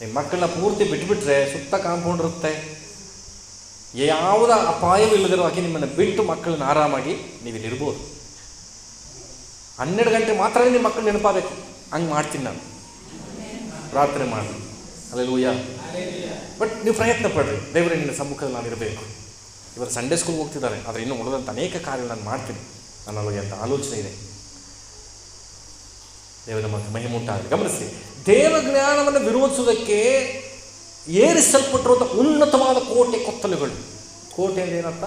ನಿಮ್ಮ ಮಕ್ಕಳನ್ನ ಪೂರ್ತಿ ಬಿಟ್ಬಿಟ್ರೆ ಸುತ್ತ ಕಾಂಪೌಂಡ್ ಇರುತ್ತೆ. ಯಾವುದ ಅಪಾಯವೂ ಇಲ್ಲದಿರೋ ಹಾಗೆ ನಿಮ್ಮನ್ನು ಬಿಟ್ಟು ಮಕ್ಕಳನ್ನ ಆರಾಮಾಗಿ ನೀವು ಇಲ್ಲಿರ್ಬೋದು ಹನ್ನೆರಡು ಗಂಟೆ ಮಾತ್ರ ನಿಮ್ಮ ಮಕ್ಕಳು ನೆನಪಾಗಬೇಕು. ಹಂಗೆ ಮಾಡ್ತೀನಿ ನಾನು. ಪ್ರಾರ್ಥನೆ ಮಾಡಿ ಅಲ್ಲಿ ಲೂಯ ಬಟ್ ನೀವು ಪ್ರಯತ್ನ ಪಡ್ರಿ. ದೇವರೇ ನಿನ್ನ ಸಮ್ಮುಖದಲ್ಲಿ ನಾನು ಇರಬೇಕು. ಇವರು ಸಂಡೇ ಸ್ಕೂಲ್ಗೆ ಹೋಗ್ತಿದ್ದಾರೆ. ಆದರೆ ಇನ್ನೂ ಉಳಿದಂಥ ಅನೇಕ ಕಾರ್ಯಗಳನ್ನು ಮಾಡ್ತೀನಿ. ನನ್ನಲ್ಲಿ ಅಂತ ಆಲೋಚನೆ ಇದೆ. ದೇವರ ಮತ್ತು ಗಮನಿಸಿ, ದೇವಜ್ಞಾನವನ್ನು ವಿರೋಧಿಸುವುದಕ್ಕೆ ಏರಿಸಲ್ಪಟ್ಟಿರುವಂಥ ಉನ್ನತವಾದ ಕೋಟೆ ಕೊತ್ತಲುಗಳು. ಕೋಟೆ ಅಂದ್ರೆ ಏನರ್ಥ?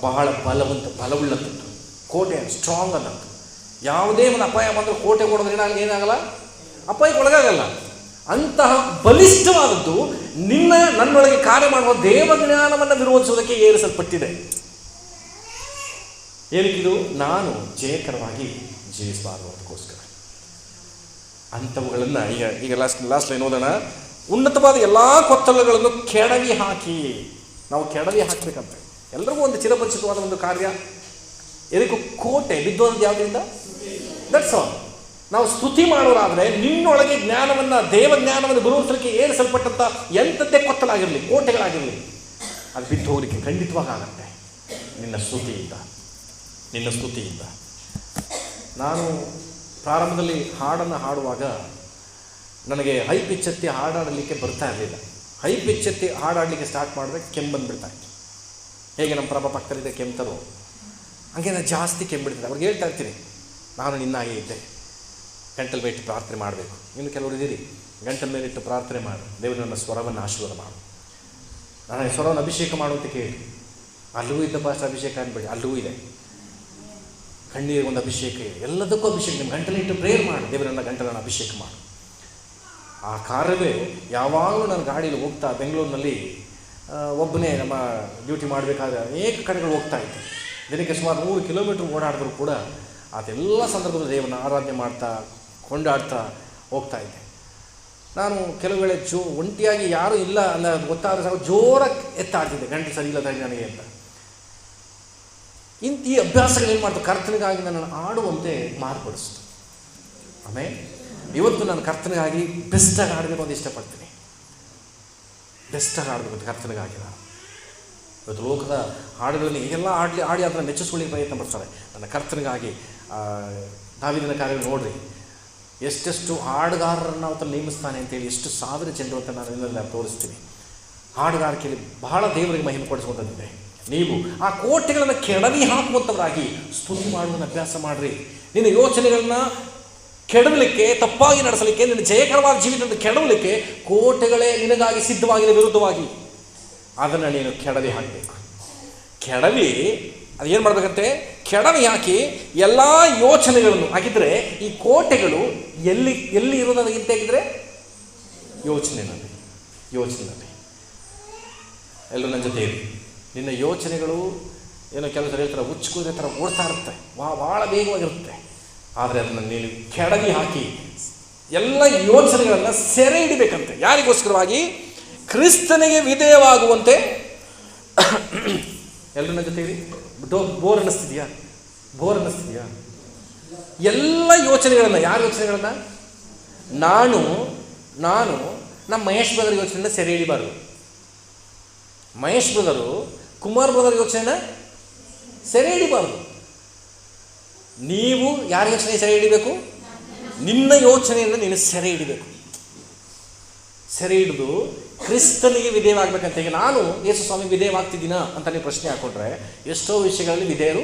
ಬಹಳ ಬಲವಂತ ಬಲವುಳ್ಳದ್ದು ಕೋಟೆ ಸ್ಟ್ರಾಂಗ್ ಅನ್ನೋದು. ಯಾವುದೇ ಒಂದು ಅಪಾಯ ಬಂದರೂ ಕೋಟೆ ಕೊಡೋದ್ರೆ ನನಗೆ ಏನಾಗಲ್ಲ? ಅಪಾಯಕ್ಕೆ ಒಳಗಾಗಲ್ಲ. ಅಂತಹ ಬಲಿಷ್ಠವಾದದ್ದು ನಿನ್ನ, ನನ್ನೊಳಗೆ ಕಾರ್ಯ ಮಾಡುವ ದೇವಜ್ಞಾನವನ್ನು ವಿರೋಧಿಸುವುದಕ್ಕೆ ಏರಿಸಲ್ಪಟ್ಟಿದೆ. ಏನಕ್ಕಿದು ನಾನು ಜಯಕರವಾಗಿ ಜೀವಿಸಬಾರದು ಅದಕ್ಕೋಸ್ಕರ ಅಂಥವುಗಳನ್ನು ಈಗ ಈಗ ಲಾಸ್ಟ್ ಲಾಸ್ಟ್ ಲೈನ್ ಉನ್ನತವಾದ ಎಲ್ಲ ಕೊತ್ತಲುಗಳನ್ನು ಕೆಡವಿ ಹಾಕಿ. ನಾವು ಕೆಡವಿ ಹಾಕಬೇಕಂತ. ಎಲ್ಲರಿಗೂ ಒಂದು ಚಿರಪರಿಚಿತವಾದ ಒಂದು ಕಾರ್ಯ. ಎದಕ್ಕೂ ಕೋಟೆ ಬಿದ್ದೋದು ಯಾವುದರಿಂದ? ದಟ್ಸ್ ಆಲ್ ನಾವು ಸ್ತುತಿ ಮಾಡೋರಾದರೆ ನಿನ್ನೊಳಗೆ ಜ್ಞಾನವನ್ನು, ದೇವ ಜ್ಞಾನವನ್ನು ಗುರುಸಲಿಕ್ಕೆ ಏರಿಸಲ್ಪಟ್ಟಂಥ ಎಂಥದ್ದೇ ಕೊತ್ತಲಾಗಿರಲಿ, ಕೋಟೆಗಳಾಗಿರಲಿ, ಅದು ಬಿದ್ದು ಹೋಗಲಿಕ್ಕೆ ಖಂಡಿತವಾಗಿ ಆಗತ್ತೆ. ನಿನ್ನ ಸ್ತುತಿಯಿಂದ ನಿನ್ನ ಸ್ತುತಿಯಿಂದ. ನಾನು ಪ್ರಾರಂಭದಲ್ಲಿ ಹಾಡನ್ನು ಹಾಡುವಾಗ ನನಗೆ ಹೈ ಪಿಚ್ಚೆತ್ತಿ ಹಾಡಾಡಲಿಕ್ಕೆ ಬರ್ತಾ ಇರಲಿಲ್ಲ. ಹೈ ಪಿಚ್ಚೆತ್ತಿ ಹಾಡಾಡಲಿಕ್ಕೆ ಸ್ಟಾರ್ಟ್ ಮಾಡಿದ್ರೆ ಕೆಮ್ಮು ಬಂದುಬಿಡ್ತಾ ಇತ್ತು. ಹೇಗೆ ನಮ್ಮ ಪ್ರಭಾ ಪಕ್ಕದಲ್ಲಿದೆ ಕೆಮ್ತರು? ಹಾಗೆ ನಾನು ಜಾಸ್ತಿ ಕೆಮ್ಮಿಡ್ತಿದ್ದೆ ಅವ್ರಿಗೆ ಹೇಳ್ತಾ ಇರ್ತೀನಿ. ನಾನು ನಿನ್ನಾಗೆ ಇದ್ದೆ. ಗಂಟಲು ಬಿಟ್ಟು ಪ್ರಾರ್ಥನೆ ಮಾಡಬೇಕು. ಇನ್ನು ಕೆಲವರು ಇದ್ದೀರಿ. ಗಂಟಲ ಮೇಲೆ ಇಟ್ಟು ಪ್ರಾರ್ಥನೆ ಮಾಡು. ದೇವರು ನನ್ನ ಸ್ವರವನ್ನು ಆಶೀರ್ವಾದ ಮಾಡು. ನಾನು ಸ್ವರವನ್ನು ಅಭಿಷೇಕ ಮಾಡು ಅಂತ ಕೇಳಿ ಅಲ್ಲೂ ಇದ್ದ ಪಾಸ್ಟ್ ಅಭಿಷೇಕ ಅನ್ಬೇಡಿ. ಅಲ್ಲೂ ಇದೆ. ಕಣ್ಣೀರಿಗೆ ಒಂದು ಅಭಿಷೇಕ ಇದೆ. ಎಲ್ಲದಕ್ಕೂ ಅಭಿಷೇಕ. ನಿಮ್ಮ ಗಂಟಲು ಇಟ್ಟು ಪ್ರೇಯರ್ ಮಾಡಿ. ದೇವರನ್ನ ಗಂಟಲನ್ನು ಅಭಿಷೇಕ ಮಾಡು. ಆ ಕಾರ್ಯವೇ ಯಾವಾಗಲೂ ನಾನು ಗಾಡೀಲಿ ಹೋಗ್ತಾ ಬೆಂಗಳೂರಿನಲ್ಲಿ ಒಬ್ಬನೇ ನಮ್ಮ ಡ್ಯೂಟಿ ಮಾಡಬೇಕಾದ ಅನೇಕ ಕಡೆಗಳು ಹೋಗ್ತಾ ಇದ್ದೆ. ದಿನಕ್ಕೆ ಸುಮಾರು ನೂರು ಕಿಲೋಮೀಟ್ರ್ ಓಡಾಡಿದ್ರು ಕೂಡ ಅದೆಲ್ಲ ಸಂದರ್ಭದಲ್ಲಿ ದೇವರನ್ನ ಆರಾಧನೆ ಮಾಡ್ತಾ, ಕೊಂಡಾಡ್ತಾ ಹೋಗ್ತಾ ಇದ್ದೆ. ನಾನು ಕೆಲವು ವೇಳೆ ಜೋ, ಒಂಟಿಯಾಗಿ ಯಾರೂ ಇಲ್ಲ ಅನ್ನೋದು ಗೊತ್ತಾದರೆ ಸಾಕು ಜೋರಾಗಿ ಎತ್ತಾಡ್ತಿದ್ದೆ. ಗಂಟೆ ಸರಿ ಇಲ್ಲ ನನಗೆ ಅಂತ. ಇಂಥ ಈ ಅಭ್ಯಾಸಗಳು ಏನು ಮಾಡ್ತು? ಕರ್ತನಿಗಾಗಿ ನನ್ನನ್ನು ಆಡುವಂತೆ ಮಾರ್ಪಡಿಸ್ತು. ಆಮೇಲೆ ಇವತ್ತು ನಾನು ಕರ್ತನಿಗಾಗಿ ಬೆಸ್ಟಾಗಿ ಆಡಬೇಕು ಅಂತ ಇಷ್ಟಪಡ್ತೀನಿ. ಬೆಸ್ಟಾಗಿ ಆಡಬೇಕು ಕರ್ತನಿಗಾಗಿ ನಾನು. ಇವತ್ತು ಲೋಕದ ಹಾಡುಗಳನ್ನು ಎಲ್ಲ ಆಡಲಿ, ಆಡಿ ಅದನ್ನು ಮೆಚ್ಚಿಸ್ಕೊಳ್ಳಿ ಪ್ರಯತ್ನ ಪಡ್ತಾರೆ. ನನ್ನ ಕರ್ತನಿಗಾಗಿ ಕಾರ್ಯಗಳು ಕಾರ್ಯ ನೋಡ್ರಿ. ಎಷ್ಟೆಷ್ಟು ಹಾಡುಗಾರರನ್ನು ಅವತ್ತು ನೇಮಿಸ್ತಾನೆ ಅಂತೇಳಿ ಎಷ್ಟು ಸಾವಿರ ಜನರು ಅಂತ ನಾನು ತೋರಿಸ್ತೀನಿ. ಹಾಡುಗಾರಿಕೆಯಲ್ಲಿ ಬಹಳ ದೇವರಿಗೆ ಮಹಿಮೆ ಕೊಡಿಸುವಂಥದ್ದಿದೆ. ನೀವು ಆ ಕೋಟೆಗಳನ್ನು ಕೆಡವಿ ಹಾಕುವಂಥವರಾಗಿ ಸ್ತುತಿ ಮಾಡುವುದನ್ನು ಅಭ್ಯಾಸ ಮಾಡಿರಿ. ನಿನ್ನ ಯೋಚನೆಗಳನ್ನು ಕೆಡವಲಿಕ್ಕೆ, ತಪ್ಪಾಗಿ ನಡೆಸಲಿಕ್ಕೆ, ನಿನ್ನ ಜಯಕರವಾದ ಜೀವಿತದ ಕೆಡವಲಿಕ್ಕೆ ಕೋಟೆಗಳೇ ನಿನಗಾಗಿ ಸಿದ್ಧವಾಗಿದೆ ವಿರುದ್ಧವಾಗಿ. ಅದನ್ನು ನೀನು ಕೆಡವಿ ಹಾಕಬೇಕು. ಕೆಡವಿ ಅದು ಏನು ಮಾಡಬೇಕಂತೆ? ಕೆಡವಿ ಹಾಕಿ ಎಲ್ಲ ಯೋಚನೆಗಳನ್ನು ಹಾಕಿದರೆ ಈ ಕೋಟೆಗಳು ಎಲ್ಲಿ ಎಲ್ಲಿ ಇರೋದಕ್ಕಿಂತ ಹೇಗಿದ್ರೆ? ಯೋಚನೆ ಯೋಚನೆಯಲ್ಲಿ. ಎಲ್ಲರೂ ನನ್ನ ಜೊತೆ ಇರಿ. ನಿನ್ನ ಯೋಚನೆಗಳು ಏನೋ ಕೆಲವು ಸಲ ಹೇಳ್ತಾರೆ ಹುಚ್ಚುಕೋದೆ ಥರ ಓಡ್ತಾ ಇರುತ್ತೆ. ವಾ, ಭಾಳ ವೇಗವಾಗಿರುತ್ತೆ. ಆದರೆ ಅದನ್ನು ನೀನು ಕೆಡವಿ ಹಾಕಿ, ಎಲ್ಲ ಯೋಚನೆಗಳನ್ನು ಸೆರೆ ಹಿಡಿಬೇಕಂತೆ. ಯಾರಿಗೋಸ್ಕರವಾಗಿ? ಕ್ರಿಸ್ತನಿಗೆ ವಿಧೇಯವಾಗುವಂತೆ. ಎಲ್ಲರನ್ನ ಜೊತೆ ಡೋ, ಬೋರ್ ಅನ್ನಿಸ್ತಿದೆಯಾ? ಬೋರ್ ಅನ್ನಿಸ್ತಿದೆಯಾ? ಎಲ್ಲ ಯೋಚನೆಗಳನ್ನು, ಯಾರ ಯೋಚನೆಗಳನ್ನು? ನಾನು ನಾನು ನಮ್ಮ ಮಹೇಶ್ ಬ್ರದರ್ ಯೋಚನೆಯನ್ನು ಸೆರೆ ಹಿಡಿಬಾರ್ದು. ಮಹೇಶ್ ಬ್ರದರು ಕುಮಾರ್ ಬ್ರದರ್ ಯೋಚನೆನ ಸೆರೆ ಹಿಡಿಬಾರ್ದು. ನೀವು ಯಾರ ಯೋಚನೆ ಸೆರೆ ಹಿಡಿಬೇಕು? ನಿನ್ನ ಯೋಚನೆಯನ್ನು ನೀನು ಸೆರೆ ಹಿಡಿಬೇಕು. ಸೆರೆ ಹಿಡಿದು ಕ್ರಿಸ್ತನಿಗೆ ವಿಧೇಯವಾಗಬೇಕಂತ ಈಗ ನಾನು ಯೇಸು ಸ್ವಾಮಿ ವಿಧೇಯವಾಗ್ತಿದ್ದೀನ ಅಂತ ನೀವು ಪ್ರಶ್ನೆ ಹಾಕೊಂಡ್ರೆ ಎಷ್ಟೋ ವಿಷಯಗಳಲ್ಲಿ ವಿಧೇಯರು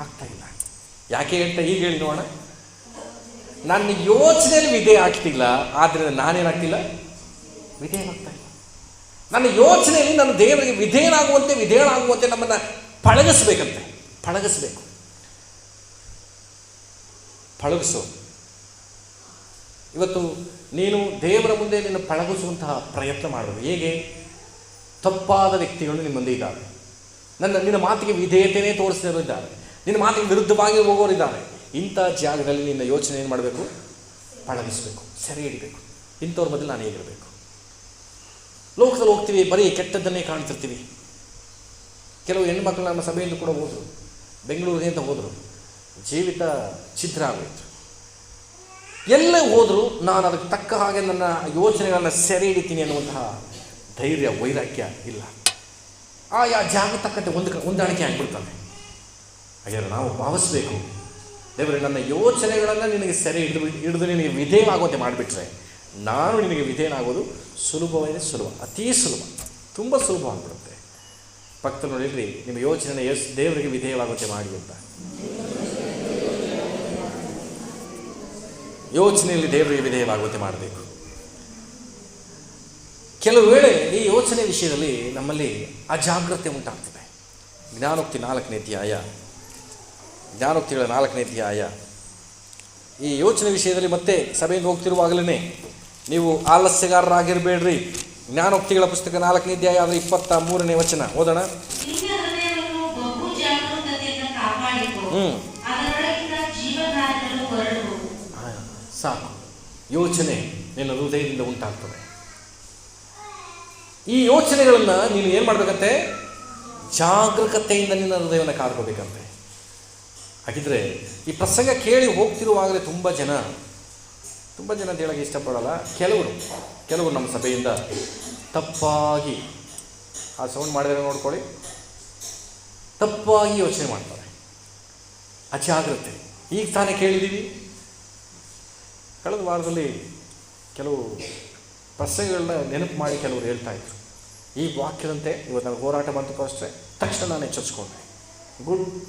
ಆಗ್ತಾ ಇಲ್ಲ. ಯಾಕೆ ಹೇಳ್ತಾ ಈಗ ಹೇಳಿ ನೋಡೋಣ. ನನ್ನ ಯೋಚನೆಯಲ್ಲಿ ವಿಧೇಯ ಆಗ್ತಿಲ್ಲ ಆದ್ದರಿಂದ ನಾನೇನಾಗ್ತಿಲ್ಲ? ವಿಧೇಯವಾಗ್ತಾ ಇಲ್ಲ. ನನ್ನ ಯೋಚನೆಯಲ್ಲಿ ನನ್ನ ದೇವರಿಗೆ ವಿಧೇಯನಾಗುವಂತೆ ವಿಧೇಯನಾಗುವಂತೆ ನಮ್ಮನ್ನು ಪಳಗಿಸ್ಬೇಕಂತೆ. ಪಳಗಿಸ್ಬೇಕು. ಪಳಗಿಸು. ಇವತ್ತು ನೀನು ದೇವರ ಮುಂದೆ ನಿನ್ನ ಪಳಗಿಸುವಂತಹ ಪ್ರಯತ್ನ ಮಾಡಬೇಕು ಹೇಗೆ? ತಪ್ಪಾದ ವ್ಯಕ್ತಿಗಳು ನಿಮ್ಮ ಮುಂದೆ ಇದ್ದಾರೆ. ನನ್ನ, ನಿನ್ನ ಮಾತಿಗೆ ವಿಧೇಯತೆಯೇ ತೋರಿಸಿದವರು ಇದ್ದಾರೆ. ನಿನ್ನ ಮಾತಿಗೆ ವಿರುದ್ಧವಾಗಿ ಹೋಗೋರಿದ್ದಾರೆ ಇಂಥ ಜಾಗದಲ್ಲಿ ನಿನ್ನ ಯೋಚನೆ ಏನು ಮಾಡಬೇಕು? ಪಳಗಿಸ್ಬೇಕು. ಸೆರೆ ಹಿಡಿಬೇಕು. ಇಂಥವ್ರ ಮೊದಲು ನಾನು ಹೇಗಿರಬೇಕು? ಲೋಕದಲ್ಲಿ ಹೋಗ್ತೀವಿ, ಬರೀ ಕೆಟ್ಟದ್ದನ್ನೇ ಕಾಣ್ತಿರ್ತೀವಿ. ಕೆಲವು ಹೆಣ್ಮಕ್ಳು ನಮ್ಮ ಸಭೆಯಿಂದ ಕೂಡ ಹೋದರು. ಬೆಂಗಳೂರಿನಿಂದ ಹೋದರು. ಜೀವಿತ ಛಿದ್ರ ಆಗೋಯಿತು. ಎಲ್ಲೇ ಹೋದರೂ ನಾನು ಅದಕ್ಕೆ ತಕ್ಕ ಹಾಗೆ ನನ್ನ ಯೋಚನೆಗಳನ್ನು ಸೆರೆ ಹಿಡಿತೀನಿ ಅನ್ನುವಂತಹ ಧೈರ್ಯ, ವೈರಾಗ್ಯ ಇಲ್ಲ. ಆಯಾ ಜಾಗ ತಕ್ಕಂತೆ ಒಂದು ಹೊಂದಾಣಿಕೆ ಆಗಿಬಿಡ್ತಾನೆ ಅಯ್ಯ ನಾವು ಭಾವಿಸ್ಬೇಕು. ದೇವರೇ, ನನ್ನ ಯೋಚನೆಗಳನ್ನು ನಿನಗೆ ಸೆರೆ ಹಿಡಿದು ಹಿಡಿದು ನಿನಗೆ ವಿಧೇಯವಾಗುವಂತೆ ಮಾಡಿಬಿಟ್ರೆ ನಾನು ನಿನಗೆ ವಿಧೇಯನಾಗೋದು ಸುಲಭವೇ ಸುಲಭ, ಅತೀ ಸುಲಭ, ತುಂಬ ಸುಲಭ ಆಗಿಬಿಡುತ್ತೆ ಭಕ್ತ ನೋಡಿರಿ, ನಿಮ್ಮ ಯೋಚನೆ ಎಷ್ಟು ದೇವರಿಗೆ ವಿಧೇಯವಾಗುತ್ತೆ ಮಾಡಿ ಅಂತ. ಯೋಚನೆಯಲ್ಲಿ ದೇವರಿಗೆ ವಿಧೇಯವಾಗುತ್ತೆ ಮಾಡಬೇಕು. ಕೆಲವು ವೇಳೆ ಈ ಯೋಚನೆ ವಿಷಯದಲ್ಲಿ ನಮ್ಮಲ್ಲಿ ಅಜಾಗ್ರತೆ ಉಂಟಾಗ್ತದೆ. ಜ್ಞಾನೋಕ್ತಿ ನಾಲ್ಕನೇ ಅಧ್ಯಾಯ, ಜ್ಞಾನೋಕ್ತಿಗಳ ನಾಲ್ಕನೇ ಅಧ್ಯಾಯ. ಈ ಯೋಚನೆ ವಿಷಯದಲ್ಲಿ ಮತ್ತೆ ಸಭೆಯಿಂದ ಹೋಗ್ತಿರುವಾಗಲೇ ನೀವು ಆಲಸ್ಯಗಾರರಾಗಿರಬೇಡ್ರಿ. ಜ್ಞಾನೋಕ್ತಿಗಳ ಪುಸ್ತಕ ನಾಲ್ಕನೇ ಅಧ್ಯಾಯ ಆದರೆ ಇಪ್ಪತ್ತ ಮೂರನೇ ವಚನ. ಓದೋಣ. ಹ್ಞೂ ಸಾಕು. ಯೋಚನೆ ನಿನ್ನ ಹೃದಯದಿಂದ ಉಂಟಾಗ್ತದೆ. ಈ ಯೋಚನೆಗಳನ್ನು ನೀನು ಏನು ಮಾಡಬೇಕಂತೆ? ಜಾಗರೂಕತೆಯಿಂದ ನಿನ್ನ ಹೃದಯವನ್ನು ಕಾದ್ಕೋಬೇಕಂತೆ ಹಾಗಿದ್ರೆ ಈ ಪ್ರಸಂಗ ಕೇಳಿ ಹೋಗ್ತಿರುವಾಗಲೇ ತುಂಬ ಜನ ತುಂಬ ಜನ ಅಂತ ಹೇಳೋಕ್ಕೆ ಇಷ್ಟಪಡಲ್ಲ. ಕೆಲವರು ಕೆಲವರು ನಮ್ಮ ಸಭೆಯಿಂದ ತಪ್ಪಾಗಿ ಆ ಸೌಂಡ್ ಮಾಡಿದರೆ ನೋಡ್ಕೊಳ್ಳಿ. ತಪ್ಪಾಗಿ ಯೋಚನೆ ಮಾಡ್ತಾರೆ. ಅಜಾಗ್ರತೆ. ಈಗ ತಾನೇ ಕೇಳಿದ್ದೀವಿ. ಕಳೆದ ವಾರದಲ್ಲಿ ಕೆಲವು ಪ್ರಸಂಗಗಳನ್ನ ನೆನಪು ಮಾಡಿ ಕೆಲವರು ಹೇಳ್ತಾ ಇದ್ರು. ಈ ವಾಕ್ಯದಂತೆ ಇವತ್ತು ನನಗೆ ಹೋರಾಟ ಬಂತು ಅಷ್ಟೇ. ತಕ್ಷಣ ನಾನು ಎಚ್ಚರಿಸ್ಕೊಂಡೆ. ಗುಡ್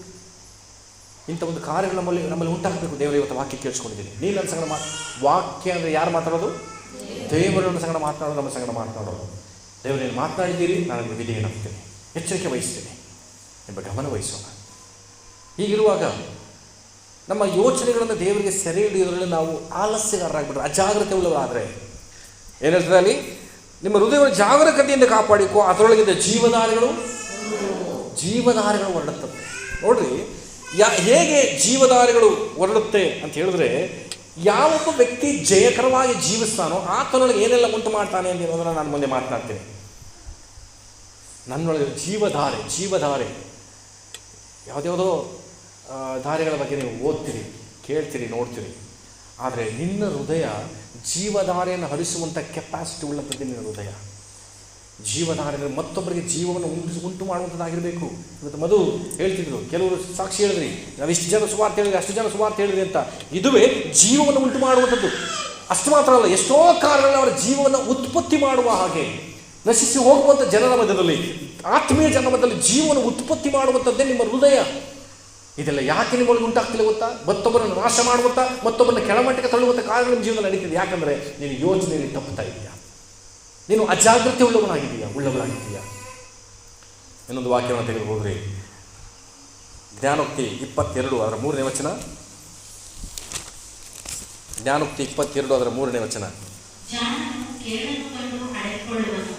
ಇಂಥ ಒಂದು ಕಾರ್ಯಗಳು ನಮ್ಮಲ್ಲಿ ನಮ್ಮಲ್ಲಿ ಉಂಟಾಗಬೇಕು. ದೇವರ, ಇವತ್ತು ವಾಕ್ಯ ಕೇಳಿಸ್ಕೊಂಡಿದ್ದೀನಿ. ನೀನು ನನ್ನ ಸಂಗಡ ಮಾ ವಾಕ್ಯ ಅಂದರೆ ಯಾರು ಮಾತಾಡೋದು? ದೇವರು ನನ್ನ ಸಂಗಡ ಮಾತನಾಡೋದು ನಮ್ಮ ಸಂಗಡ ಮಾತನಾಡೋದು ದೇವರು ನೀನು ಮಾತನಾಡಿದ್ದೀರಿ, ನಾನು ನಿಮಗೆ ವಿಧೇಯನಾಗ್ತೇನೆ ಎಚ್ಚರಿಕೆ ವಹಿಸ್ತೇನೆ. ಎಂಬ ಗಮನ ವಹಿಸೋಣ. ಹೀಗಿರುವಾಗ ನಮ್ಮ ಯೋಚನೆಗಳನ್ನು ದೇವರಿಗೆ ಸೆರೆ ಹಿಡಿಯೋದ್ರಲ್ಲಿ ನಾವು ಆಲಸ್ಯಗಾರರಾಗ್ಬಿಟ್ರೆ, ಅಜಾಗ್ರತೆ ಉಳ್ಳವಾದರೆ ಏನು ಹೇಳ್ತಾರೆ ಅಲ್ಲಿ? ನಿಮ್ಮ ಹೃದಯವನ್ನು ಜಾಗರೂಕತೆಯಿಂದ ಕಾಪಾಡಿಕೋ ಅದರೊಳಗಿಂದ ಜೀವಧಾರೆಗಳು ಜೀವಧಾರೆಗಳು ಹೊರಡುತ್ತವೆ. ನೋಡ್ರಿ ಯಾ, ಹೇಗೆ ಜೀವಧಾರೆಗಳು ಹೊರಡುತ್ತೆ ಅಂತ ಹೇಳಿದ್ರೆ, ಯಾವೊಬ್ಬ ವ್ಯಕ್ತಿ ಜಯಕರವಾಗಿ ಜೀವಿಸ್ತಾನೋ ಆತನೊಳಗೆ ಏನೆಲ್ಲ ಉಂಟು ಮಾಡ್ತಾನೆ ಅಂತ ನಾನು ಮುಂದೆ ಮಾತನಾಡ್ತೇನೆ. ನನ್ನೊಳಗೆ ಜೀವಧಾರೆ ಜೀವಧಾರೆ. ಯಾವುದ್ಯಾವುದೋ ಧಾರೆಗಳ ಬಗ್ಗೆ ನೀವು ಓದ್ತೀರಿ, ಕೇಳ್ತೀರಿ, ನೋಡ್ತೀರಿ. ಆದರೆ ನಿನ್ನ ಹೃದಯ ಜೀವಧಾರೆಯನ್ನು ಹರಿಸುವಂಥ ಕೆಪಾಸಿಟಿ ಉಳ್ಳಂಥದ್ದು ನಿನ್ನ ಹೃದಯ. ಅಂದರೆ ಮತ್ತೊಬ್ಬರಿಗೆ ಜೀವವನ್ನು ಉಂಟು ಉಂಟು ಮಾಡುವಂಥದ್ದಾಗಿರಬೇಕು. ಇವತ್ತು ಮಧು ಹೇಳ್ತಿದ್ರು, ಕೆಲವರು ಸಾಕ್ಷಿ ಹೇಳಿದ್ರಿ. ನಾವು ಇಷ್ಟು ಜನ ಸುವಾರ್ತೆ ಹೇಳಿದ್ರಿ, ಅಷ್ಟು ಜನ ಸುವಾರ್ತೆ ಹೇಳಿದ್ರಿ ಅಂತ. ಇದುವೇ ಜೀವವನ್ನು ಉಂಟು ಮಾಡುವಂಥದ್ದು. ಅಷ್ಟು ಮಾತ್ರ ಅಲ್ಲ, ಎಷ್ಟೋ ಕಾರಣಗಳಲ್ಲಿ ಅವರ ಜೀವವನ್ನು ಉತ್ಪತ್ತಿ ಮಾಡುವ ಹಾಗೆ. ನಶಿಸಿ ಹೋಗುವಂಥ ಜನರ ಮಧ್ಯದಲ್ಲಿ, ಆತ್ಮೀಯ ಜನರ ಮಧ್ಯದಲ್ಲಿ ಜೀವನ ಉತ್ಪತ್ತಿ ಮಾಡುವಂಥದ್ದೇ ನಿಮ್ಮ ಹೃದಯ. ಇದೆಲ್ಲ ಯಾಕೆ ನಿಮ್ಮೊಳಗೆ ಉಂಟಾಗ್ತಿಲ್ಲ ಗೊತ್ತಾ? ಮತ್ತೊಬ್ಬರನ್ನು ನಾಶ ಮಾಡುವಂಥ, ಮತ್ತೊಬ್ಬರನ್ನ ಕೆಳಮಟ್ಟಕ್ಕೆ ತಳ್ಳುವಂಥ ಕಾರ್ಯಗಳು ನಿಮ್ಮ ಜೀವನ ನಡೀತಿದೆ. ಯಾಕಂದರೆ ನೀನು ಯೋಚನೆಯಲ್ಲಿ ತಪ್ಪುತ್ತಾ ಇದೆಯಾ? ನೀನು ಅಜಾಗ್ರತೆ ಉಳ್ಳವನಾಗಿದೆಯಾ ಉಳ್ಳವನಾಗಿದೆಯಾ ಇನ್ನೊಂದು ವಾಕ್ಯವನ್ನು ತೆಗೆದು ಹೋದರೆ, ಜ್ಞಾನೋಕ್ತಿ ಇಪ್ಪತ್ತೆರಡು ಅದರ ಮೂರನೇ ವಚನ. ಜ್ಞಾನೋಕ್ತಿ ಇಪ್ಪತ್ತೆರಡು ಅದರ ಮೂರನೇ ವಚನ.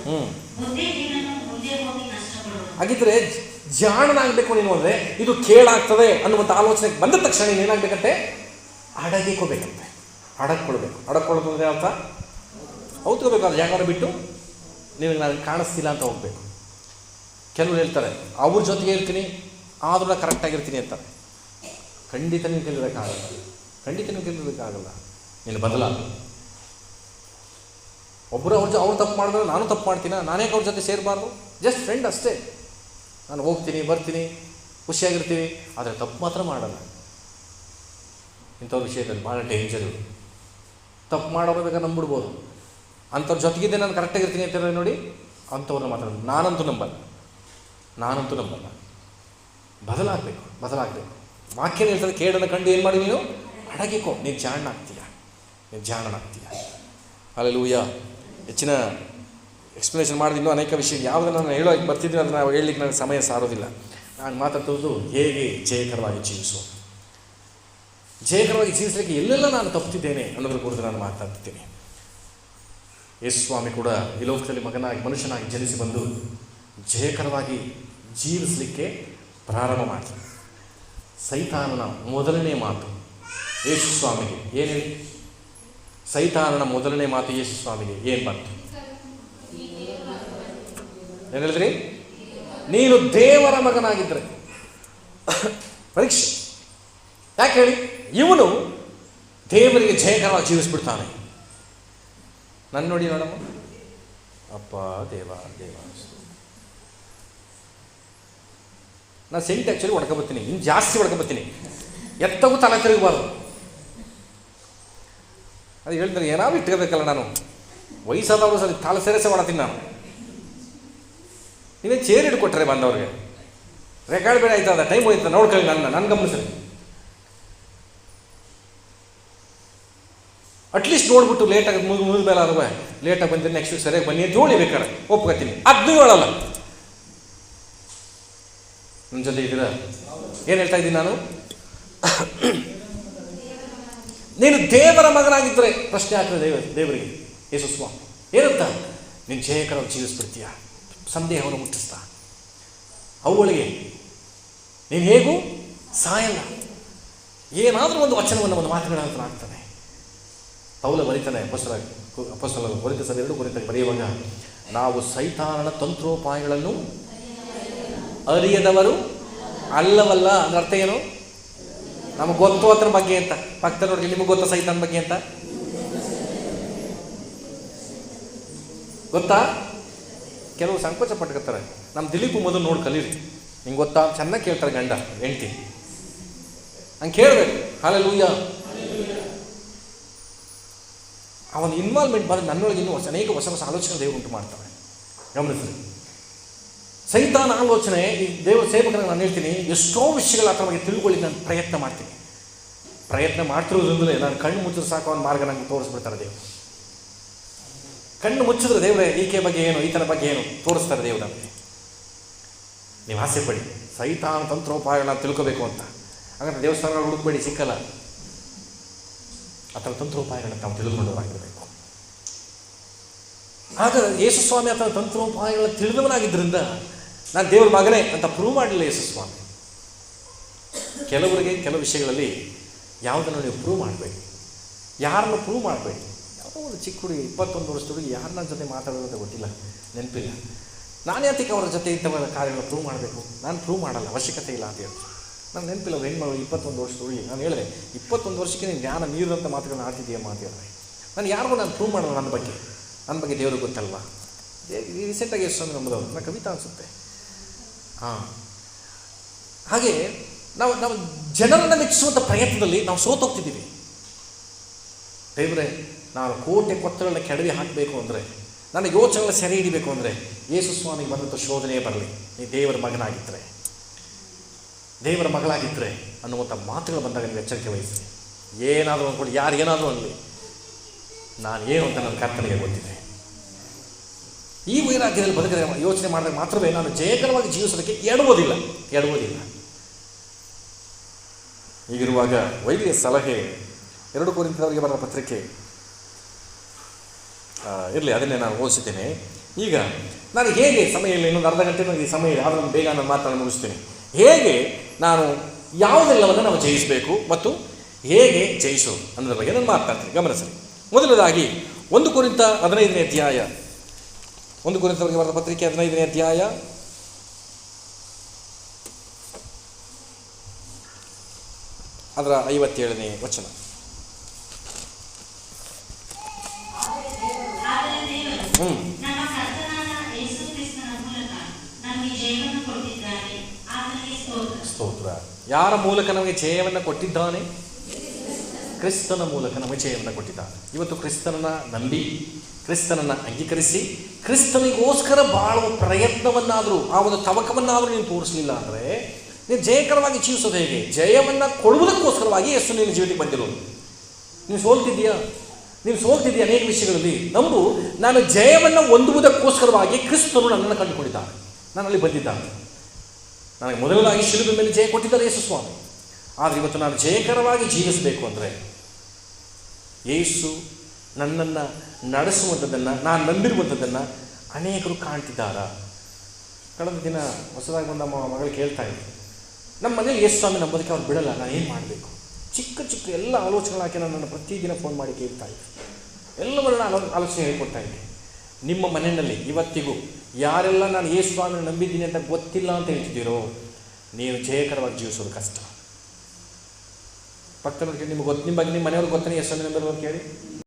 ಹ್ಞೂ ಹಾಗಿದ್ರೆ ಜಾಣನಾಗಬೇಕು ನೀನು ಅಂದರೆ ಇದು ಕೇಳಾಗ್ತದೆ ಅನ್ನುವಂಥ ಆಲೋಚನೆಗೆ ಬಂದ ತಕ್ಷಣ ನೀನು ಏನಾಗಬೇಕಂತೆ? ಅಡಗಿಕೋಬೇಕಂತೆ. ಅಡಕ್ಕೊಳ್ಬೇಕು ಅಡಕ್ಕೊಳ್ಳೋದು ಅಂದರೆ ಅರ್ಥ? ಹೌದ್ಕೋಬೇಕು ಅದು ಜಾಗವನ್ನು ಬಿಟ್ಟು ನಿನಗೆ ನನಗೆ ಕಾಣಿಸ್ತಿಲ್ಲ ಅಂತ ಹೋಗಬೇಕು. ಕೆಲವರು ಹೇಳ್ತಾರೆ, ಅವ್ರ ಜೊತೆಗೆ ಇರ್ತೀನಿ, ಆದರೂ ಕರೆಕ್ಟಾಗಿರ್ತೀನಿ ಅಂತ. ಖಂಡಿತ ನೀವು ಗೆಲ್ಲಬೇಕಾಗಲ್ಲ ಖಂಡಿತ ನೀವು ನೀನು ಬದಲ. ಒಬ್ಬರು ಅವ್ರ ಅವ್ರು ತಪ್ಪು ಮಾಡಿದ್ರೆ ನಾನು ತಪ್ಪು ಮಾಡ್ತೀನ? ನಾನೇ ಅವ್ರ ಜೊತೆ ಸೇರಬಾರ್ದು? ಜಸ್ಟ್ ಫ್ರೆಂಡ್ ಅಷ್ಟೇ. ನಾನು ಹೋಗ್ತೀನಿ, ಬರ್ತೀನಿ ಖುಷಿಯಾಗಿರ್ತೀವಿ ಆದರೆ ತಪ್ಪು ಮಾತ್ರ ಮಾಡಲ್ಲ. ಇಂಥ ವಿಷಯದಲ್ಲಿ ಭಾಳ ಡೇಂಜರ್ ತಪ್ಪು ಮಾಡೋರು ನಂಬಿಡ್ಬೋದು. ಅಂಥವ್ರ ಜೊತೆಗಿದ್ದೆ ನಾನು ಕರೆಕ್ಟಾಗಿರ್ತೀನಿ ಅಂತ ಹೇಳಿ ನೋಡಿ ಅಂಥವ್ರನ್ನ ಮಾತಾಡೋದು. ನಾನಂತೂ ನಂಬಲ್ಲ. ನಾನಂತೂ ನಂಬಲ್ಲ. ಬದಲಾಗಬೇಕು ಬದಲಾಗಬೇಕು. ವಾಕ್ಯ ಹೇಳ್ತದೆ ಕೇಡನ್ನು ಕಂಡು ಏನು ಮಾಡಿ ನೀನು? ಅಡಗಿಕೋ. ನೀನು ಜಾಣನಾಗ್ತೀಯ ನೀನು ಜಾಣನಾಗ್ತೀಯ ಲೂಯ್ಯ ಹೆಚ್ಚಿನ ಎಕ್ಸ್ಪ್ಲನೇಷನ್ ಮಾಡಿದ ಅನೇಕ ವಿಷಯ. ಯಾವುದನ್ನು ನಾನು ಹೇಳೋಕೆ ಬರ್ತಿದ್ದೀನಿ, ಅದನ್ನು ನಾವು ಹೇಳಲಿಕ್ಕೆ ನನಗೆ ಸಮಯ ಸಾರೋದಿಲ್ಲ. ನಾನು ಮಾತಾಡ್ತಿರೋದು ಹೇಗೆ ಜಯಕರವಾಗಿ ಜೀವಿಸು ಜಯಕರವಾಗಿ ಜೀವಿಸಲಿಕ್ಕೆ ಎಲ್ಲೆಲ್ಲ ನಾನು ತಪ್ಪುತ್ತಿದ್ದೇನೆ ಅನ್ನೋದ್ರ ಕುರಿತು ನಾನು ಮಾತಾಡ್ತಿದ್ದೀನಿ. ಯೇಸು ಸ್ವಾಮಿ ಕೂಡ ಈ ಲೋಕದಲ್ಲಿ ಮಗನಾಗಿ, ಮನುಷ್ಯನಾಗಿ ಜನಿಸಿ ಬಂದು ಜಯಕರವಾಗಿ ಜೀವಿಸಲಿಕ್ಕೆ ಪ್ರಾರಂಭ ಮಾಡಿದ ಸೈತಾನನ ಮೊದಲನೇ ಮಾತು ಯೇಸು ಸ್ವಾಮಿಗೆ ಏನು ಹೇಳಿ ಸೈತಾನನ ಮೊದಲನೇ ಮಾತು ಯೇಸು ಸ್ವಾಮಿಗೆ ಏನು ಬಂತು? ಏನು ಹೇಳಿದ್ರಿ? ನೀನು ದೇವರ ಮಗನಾಗಿದ್ದರೆ. ಪರೀಕ್ಷೆ. ಯಾಕೆ ಹೇಳಿ? ಇವನು ದೇವರಿಗೆ ಜಯಕರವಾಗಿ ಜೀವಿಸ್ಬಿಡ್ತಾನೆ. ನನ್ನ ನೋಡಿ ನೋಡಮ್ಮ ಅಪ್ಪ ದೇವ ದೇವ. ನಾನು ಸೆಂಟ್ ಆ್ಯಕ್ಚುಲಿ ಹೊಡ್ಕೊಬತ್ತೀನಿ ಇನ್ನು ಜಾಸ್ತಿ ಹೊಡ್ಕೊಬತ್ತೀನಿ ಎತ್ತಗೂ ತಲೆ ತಿರುಗಬಾರ್ದು. ಅದು ಹೇಳಿದ್ರೆ ಏನಾದ್ರು ಇಟ್ಕೋಬೇಕಲ್ಲ ನಾನು. ವಯಸ್ಸಾದವರು ಸರಿ ತಾಲ ಸೇರಿಸೇ ಮಾಡತ್ತೀನಿ ನಾನು. ನೀವೇ ಚೇರ್ ಇಟ್ಕೊಟ್ರೆ ಬಂದವ್ರಿಗೆ. ರೆಕಾರ್ಡ್ ಬೇಡ ಆಯ್ತದ ಟೈಮ್ ಹೋಯ್ತದ ನೋಡ್ಕೊಳ್ಳಿ ನನ್ನ ನನ್ನ ಗಮನಿಸ್ರಿ ಅಟ್ಲೀಸ್ಟ್ ನೋಡ್ಬಿಟ್ಟು ಲೇಟಾಗಿ ಮುಗಿದ ಮುಗಿದ ಮೇಲೆ ಲೇಟಾಗಿ ಬಂದಿದ್ದೆ ನೆಕ್ಸ್ಟ್ ವೀಕ್ ಸರಿಯಾಗಿ ಬನ್ನಿ ಅಂತ ಹೇಳಿ ಒಪ್ಕೋತೀನಿ. ಅದು ಹೇಳಲ್ಲ. ನನ್ನ ಜೊತೆ ಇದ್ದೀರಾ? ಏನು ಹೇಳ್ತಾ ಇದ್ದೀನಿ ನಾನು? ನೀನು ದೇವರ ಮಗನಾಗಿದ್ದರೆ ಪ್ರಶ್ನೆ ಆಗ್ತದೆ ದೇವ, ದೇವರಿಗೆ, ಯೇಸು ಸ್ವಾಮಿ ಏನಂತ? ನೀನು ಜಯಕರ ಜೀವಿಸ್ಬಿಡ್ತೀಯ? ಸಂದೇಹವನ್ನು ಮುಟ್ಟಿಸ್ತಾ. ಅವುಗಳಿಗೆ ನೀನು ಹೇಗೂ? ಸಾಯಲ್ಲ. ಏನಾದರೂ ಒಂದು ವಚನವನ್ನು ಒಂದು ಮಾತುಗಳಂತ ಆಗ್ತಾನೆ ಪೌಲ ಬರೀತಾನೆ ಅಪಸರ ಅಪಸಲ ಕೊರಿತ ಸರ್ ಎರಡು ಕೊರಿತ ಬರೆಯುವಾಗ, ನಾವು ಸೈತಾನನ ತಂತ್ರೋಪಾಯಗಳನ್ನು ಅರಿಯದವರು ಅಲ್ಲವಲ್ಲ, ಅಂದ್ರೆ ಏನು? ನಮಗೆ ಗೊತ್ತು ಅದ್ರ ಬಗ್ಗೆ ಅಂತ. ಪಕ್ಕದವ್ರಿಗೆ ನಿಮಗೆ ಗೊತ್ತಾ ಸೈತಾನ ಬಗ್ಗೆ ಅಂತ? ಗೊತ್ತಾ? ಕೆಲವು ಸಂಕೋಚ ಪಟ್ಕೋತಾರೆ ನಮ್ಮ ದಿಲೀಪ್ ಮೊದಲು ನೋಡಿ ಕಲೀರಿ. ನಿಂಗೆ ಗೊತ್ತಾ? ಚೆನ್ನಾಗಿ ಕೇಳ್ತಾರೆ ಗಂಡ, ಹೆಂಡ್ತಿ. ಹಂಗೆ ಕೇಳಬೇಕು. ಹಾಲೆಲೂಯ್ಯ ಒಂದು ಇನ್ವಾಲ್ವ್ಮೆಂಟ್ ಬಂದರೆ ನನ್ನೊಳಗೆ ಇನ್ನೂ ಅನೇಕ ಹೊಸ ಹೊಸ ಆಲೋಚನೆ ದೇವರು ಉಂಟು ಮಾಡ್ತಾರೆ ಗಮನಿಸಿದ್ರೆ ಸೈತಾನ ಆಲೋಚನೆ, ಈ ದೇವರ ಸೇವಕನಿಗೆ ನಾನು ಹೇಳ್ತೀನಿ, ಎಷ್ಟೋ ವಿಷಯಗಳ ಅದ್ರ ಬಗ್ಗೆ ತಿಳ್ಕೊಳ್ಳಿ ನಾನು ಪ್ರಯತ್ನ ಮಾಡ್ತೀನಿ. ಪ್ರಯತ್ನ ಮಾಡ್ತಿರೋದ್ರಿಂದಲೇ ನಾನು ಕಣ್ಣು ಮುಚ್ಚಿದ್ರೆ ಸಾಕು ಒಂದು ಮಾರ್ಗ ನನಗೆ ತೋರಿಸ್ಬಿಡ್ತಾರೆ ದೇವರು. ಕಣ್ಣು ಮುಚ್ಚಿದ್ರೆ ದೇವರೇ, ಈಕೆ ಬಗ್ಗೆ ಏನು, ಈತನ ಬಗ್ಗೆ ಏನು, ತೋರಿಸ್ತಾರೆ ದೇವರು ನಮಗೆ. ನೀವು ಆಸೆ ಪಡಿ ಸೈತಾನ ತಂತ್ರೋಪಾಯಗಳನ್ನ ತಿಳ್ಕೋಬೇಕು ಅಂತ. ಹಾಗಾದ್ರೆ ದೇವಸ್ಥಾನಗಳು ಹುಡುಕ್ಬೇಡಿ, ಸಿಕ್ಕಲ್ಲ. ಆತನ ತಂತ್ರೋಪಾಯಗಳನ್ನು ತಾವು ತಿಳಿದುಕೊಂಡವರಾಗಿರಬೇಕು ಆಗ ಯೇಸು ಅಥವಾ ತಂತ್ರೋಪಾಯಗಳನ್ನು ತಂತ್ರೋಪಾಯಗಳ ತಿಳಿದವನಾಗಿದ್ದರಿಂದ ನಾನು ದೇವರ ಮಗನೇ ಅಂತ ಪ್ರೂವ್ ಮಾಡಲಿಲ್ಲ ಯೇಸು ಸ್ವಾಮಿ ಕೆಲವರಿಗೆ ಕೆಲವು ವಿಷಯಗಳಲ್ಲಿ ಯಾವುದನ್ನು ನೀವು ಪ್ರೂವ್ ಮಾಡಬೇಡಿ ಯಾರನ್ನು ಪ್ರೂವ್ ಮಾಡಬೇಡಿ ಯಾವುದೋ ಒಂದು ಚಿಕ್ಕ ಹುಡುಗಿ, ಇಪ್ಪತ್ತೊಂದು ವರ್ಷದ ಹುಡುಗಿ ಯಾರನ್ನ ಜೊತೆ ಮಾತಾಡೋದಂತ ಗೊತ್ತಿಲ್ಲ, ನೆನಪಿಲ್ಲ. ನಾನು ಯಾತಕ್ಕೆ ಅವರ ಜೊತೆ ಇಂಥವಾದ ಕಾರ್ಯಗಳನ್ನು ಪ್ರೂವ್ ಮಾಡಬೇಕು. ನಾನು ಪ್ರೂವ್ ಮಾಡಲ್ಲ, ಅವಶ್ಯಕತೆ ಇಲ್ಲ ಅಂತ ಹೇಳ್ತೀನಿ ನಾನು ನೆನಪಿಲ್ಲ ಅವ್ರು ಹೆಣ್ಮಗಳು ಇಪ್ಪತ್ತೊಂದು ವರ್ಷ ತುಳಿ ನಾನು ಹೇಳಿದೆ, ಇಪ್ಪತ್ತೊಂದು ವರ್ಷಕ್ಕೆ ನೀನು ಜ್ಞಾನ ಮೀರಿದಂಥ ಮಾತುಗಳನ್ನ ಆಡ್ತಿದ್ದೀಯಮ್ಮ ಅಂತ ಹೇಳಿದೆ ನಾನು ಯಾರಿಗೂ ನಾನು ಪ್ರೂವ್ ಮಾಡಲ್ಲ ನನ್ನ ಬಗ್ಗೆ. ನನ್ನ ಬಗ್ಗೆ ದೇವ್ರಿಗೆ ಗೊತ್ತಲ್ವ? ರೀಸೆಂಟಾಗಿ ಎಷ್ಟು ಸ್ವಾಮಿ ನಂಬುದವರು ನನ್ನ ಕವಿತಾ ಅನಿಸುತ್ತೆ. ಹಾಂ. ಹಾಗೆ, ನಾವು ನಾವು ಜನರನ್ನು ಮೆಚ್ಚಿಸುವಂಥ ಪ್ರಯತ್ನದಲ್ಲಿ ನಾವು ಸೋತೋಗ್ತಿದ್ದೀವಿ ದೇವರೇ, ನಾನು ಕೋಟೆ ಕೊತ್ತಲನ್ನು ಕೆಡವಿ ಹಾಕಬೇಕು ಅಂದರೆ, ನನ್ನ ಯೋಚನೆಗಳ ಸೆರೆ ಹಿಡಿಬೇಕು ಅಂದರೆ, ಯೇಸು ಸ್ವಾಮಿಗೆ ಬಂದಂಥ ಶೋಧನೆ ಬರಲಿ. ನೀ ದೇವರ ಮಗನಾಗಿದ್ದರೆ ದೇವರ ಮಗಳಾಗಿದ್ದರೆ ಅನ್ನುವಂಥ ಮಾತುಗಳು ಬಂದಾಗ ನೀವು ಎಚ್ಚರಿಕೆ ವಹಿಸಿ ಏನಾದರೂ ಅಂದ್ಕೊಂಡು ಯಾರು ಏನಾದರೂ ಅನ್ನಲಿ ನಾನು ಏನು ಅಂತ ನನ್ನ ಕರ್ತನಿಗೆ ಗೊತ್ತಿದೆ. ಈ ವೈರಾಗ್ಯದಲ್ಲಿ ಬದುಕಿದ್ರೆ ಯೋಚನೆ ಮಾಡಿದಾಗ ಮಾತ್ರವೇ ನಾನು ಜಯಕರವಾಗಿ ಜೀವಿಸೋದಕ್ಕೆ ಎಡುವುದಿಲ್ಲ. ಎಡುವುದಿಲ್ಲ. ಹೀಗಿರುವಾಗ ವೈದ್ಯ ಸಲಹೆ, ಎರಡು ಕೋರಿಂತದವರಿಗೆ ಬರೋ ಪತ್ರಿಕೆ. ಇರಲಿ, ಅದನ್ನೇ ನಾನು ಓದಿಸಿದ್ದೇನೆ. ಈಗ, ನಾನು ಹೇಗೆ ಸಮಯ ಇಲ್ಲ ಇನ್ನೊಂದು ಅರ್ಧ ಗಂಟೆ ನನಗೆ ಸಮಯ ಇದೆ, ಆದರೂ ಬೇಗ ನಾನು ಮಾತನ್ನು ಮುಗಿಸ್ತೀನಿ. ಹೇಗೆ ನಾನು ಯಾವುದೆಲ್ಲವನ್ನು ನಾವು ಜಯಿಸಬೇಕು ಮತ್ತು ಹೇಗೆ ಜಯಿಸೋದು ಅನ್ನೋದ್ರ ಬಗ್ಗೆ ನಾನು ಮಾತಾಡ್ತೀನಿ. ಗಮನಿಸಲಿ ಮೊದಲದಾಗಿ ಒಂದು ಕುರಿತ ಹದಿನೈದನೇ ಅಧ್ಯಾಯ. ಒಂದು ಕುರಿತವರಿಗೆ ಬರೆದ ಪತ್ರಿಕೆ ಹದಿನೈದನೇ ಅಧ್ಯಾಯ. ಅದರ ಐವತ್ತೇಳನೇ ವಚನ. ಹ್ಞೂ ನಮ್ಮ ಕರ್ತನಾದ ಯೇಸು ಕ್ರಿಸ್ತನ ಮೂಲಕ ನಮಗೆ ಜೀವನ ಕೊಟ್ಟಿದ್ದಾನೆ ಆತನಿಗೆ ಸ್ತೋತ್ರ ಸ್ತೋತ್ರ ಯಾರ ಮೂಲಕ ನಮಗೆ ಜಯವನ್ನು ಕೊಟ್ಟಿದ್ದಾನೆ? ಕ್ರಿಸ್ತನ ಮೂಲಕ ನಮಗೆ ಜಯವನ್ನು ಕೊಟ್ಟಿದ್ದಾನೆ. ಇವತ್ತು ಕ್ರಿಸ್ತನನ್ನ ನಂಬಿ, ಕ್ರಿಸ್ತನನ್ನು ಅಂಗೀಕರಿಸಿ, ಕ್ರಿಸ್ತನಿಗೋಸ್ಕರ ಬಾಳುವ ಪ್ರಯತ್ನವನ್ನಾದರೂ, ಆ ಒಂದು ತವಕವನ್ನಾದರೂ ನೀನು ತೋರಿಸಲಿಲ್ಲ ಅಂದರೆ ನೀನು ಜಯಕರವಾಗಿ ಜೀವಿಸೋದು ಹೇಗೆ? ಜಯವನ್ನು ಕೊಡುವುದಕ್ಕೋಸ್ಕರವಾಗಿ ಎಷ್ಟು ನೀನು ಜೀವಿತಕ್ಕೆ ಬಂದಿರೋದು. ನೀವು ಸೋಲ್ತಿದ್ದೀಯಾ? ನೀವು ಸೋಲ್ತಿದ್ದೀಯ ಅನೇಕ ವಿಷಯಗಳಲ್ಲಿ? ನಂಬು ನಾನು ಜಯವನ್ನು ಹೊಂದುವುದಕ್ಕೋಸ್ಕರವಾಗಿ ಕ್ರಿಸ್ತನು ನನ್ನನ್ನು ಕಂಡುಕೊಂಡಿದ್ದಾನೆ. ಅಲ್ಲಿ ಬಂದಿದ್ದಾನೆ. ನನಗೆ ಮೊದಲಾಗಿ ಶಿಲುಬೆ ಮೇಲೆ ಜಯ ಕೊಟ್ಟಿದ್ದಾರೆ ಯೇಸು ಸ್ವಾಮಿ ಆದರೆ ಇವತ್ತು ನಾನು ಜಯಕರವಾಗಿ ಜೀವಿಸಬೇಕು ಅಂದರೆ ಯೇಸು ನನ್ನನ್ನು ನಡೆಸುವಂಥದ್ದನ್ನು, ನಾನು ನಂಬಿರುವಂಥದ್ದನ್ನು ಅನೇಕರು ಕಾಣ್ತಿದ್ದಾರಾ? ಕಳೆದ ದಿನ ಹೊಸದಾಗಿ ಬಂದ ನಮ್ಮ ಮಗಳು ಕೇಳ್ತಾ ಇದ್ದೆ ನಮ್ಮ ಮನೇಲಿ ಯೇಸು ಸ್ವಾಮಿ ನಂಬೋದಕ್ಕೆ ಅವ್ರು ಬಿಡಲ್ಲ, ನಾನು ಏನು ಮಾಡಬೇಕು? ಚಿಕ್ಕ ಚಿಕ್ಕ ಎಲ್ಲ ಆಲೋಚನೆಗಳು ಹಾಕಿ ನನ್ನನ್ನು ಪ್ರತಿದಿನ ಫೋನ್ ಮಾಡಿ ಕೇಳ್ತಾ ಇದ್ದೆ ಎಲ್ಲವನ್ನ ಆಲೋ, ಆಲೋಚನೆ ಹೇಳ್ಕೊಡ್ತಾ ಇದ್ದೆ. ನಿಮ್ಮ ಮನೆಯಲ್ಲಿ ಇವತ್ತಿಗೂ ಯಾರೆಲ್ಲ ನಾನು ಯೇಸು ಸ್ವಾಮಿನ ನಂಬಿದ್ದೀನಿ ಅಂತ ಗೊತ್ತಿಲ್ಲ ಅಂತ ಹೇಳ್ತಿದ್ದೀರೋ, ನೀವು ಜಯಕರವಾಗಿ ಜೀವಿಸೋದು ಕಷ್ಟ. ಪಕ್ಕದ ನಿಮಗೆ ಗೊತ್ತು ನಿಮ್ಮ ಬಗ್ಗೆ ನಿಮ್ಮ ಮನೆಯವ್ರಿಗೆ ಗೊತ್ತಾನೆ ಎಷ್ಟು ಜನ ಕೇಳಿ